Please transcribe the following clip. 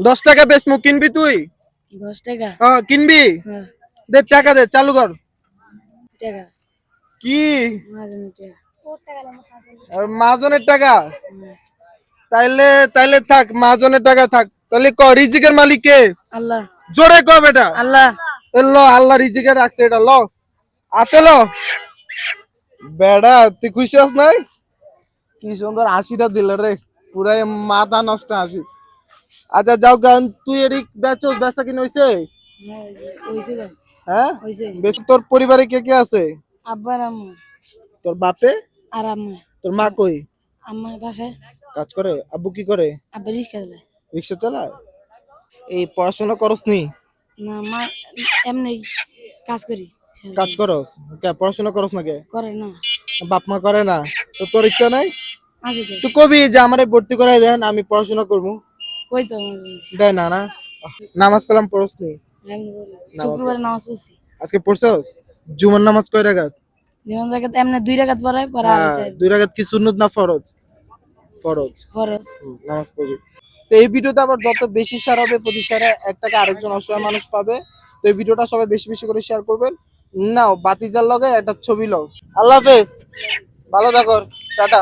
দশ টাকা বেসমু কিনবি তুই? দশ টাকা? হ্যাঁ কিনবি? দে টাকা দে চালু কর। টাকা? কি? মাঝে টাকা। হ্যাঁ। তাইলে তাইলে থাক মাহাজনের টাকা থাক। তাহলে ক রিজিকের মালিক কে? আল্লাহ। জোরে ক বেটা। আল্লাহ। ল আল্লাহ রিজিকে রাখছে এটা ল। আতে ল। বেড়া তুই খুশি আস নাই? কি সুন্দর হাসিটা দিল রে। পুরাই মাথা নষ্ট হাসি। আচ্ছা যাও গান। তুই এদিক বেচোস বেচা কিনে হইছে? হ্যাঁ, হ্যাঁ বেশি তোর পরিবারে কে কে আছে? আব্বা আম্মু। তোর বাপে? আর আম্মা। তোর মা কই? আম্মা বাসায়। কাজ করে? আব্বু কি করে? আব্বা রিক্সা চালায়। রিক্সা চালায়? এই পড়াশোনা করস নি? না মা এমনি কাজ করি। কাজ করস? কে পড়াশোনা করস না কে? করে না। বাপ মা করে না? তো তোর ইচ্ছা নাই? তুই কবি যে আমারে ভর্তি করাই দেন আমি পড়াশোনা করব। কই তো। দেয় না না। নামাজ কালাম পড়স নি। শুক্রবারে নামাজ পড়ছি। আজকে পড়ছস? জুমার নামাজ কয় রাগাত যেমন জায়গায় এমনি দুই রাখাত পরে পরে আর দুই রাগাত কি সুন্নত না ফরজ? ফরজ। হুম, নামাজ পড়বি। তো এই ভিডিওতে আবার যত বেশি শেয়ার হবে প্রতি শেয়ারে এক টাকা আরেকজন অসহায় মানুষ পাবে। তো এই ভিডিওটা সবাই বেশি বেশি করে শেয়ার করবেন। নাও বাতিজার লগে একটা ছবি লও। আল্লাহ হাফেজ। ভালো থাকো। টাটা।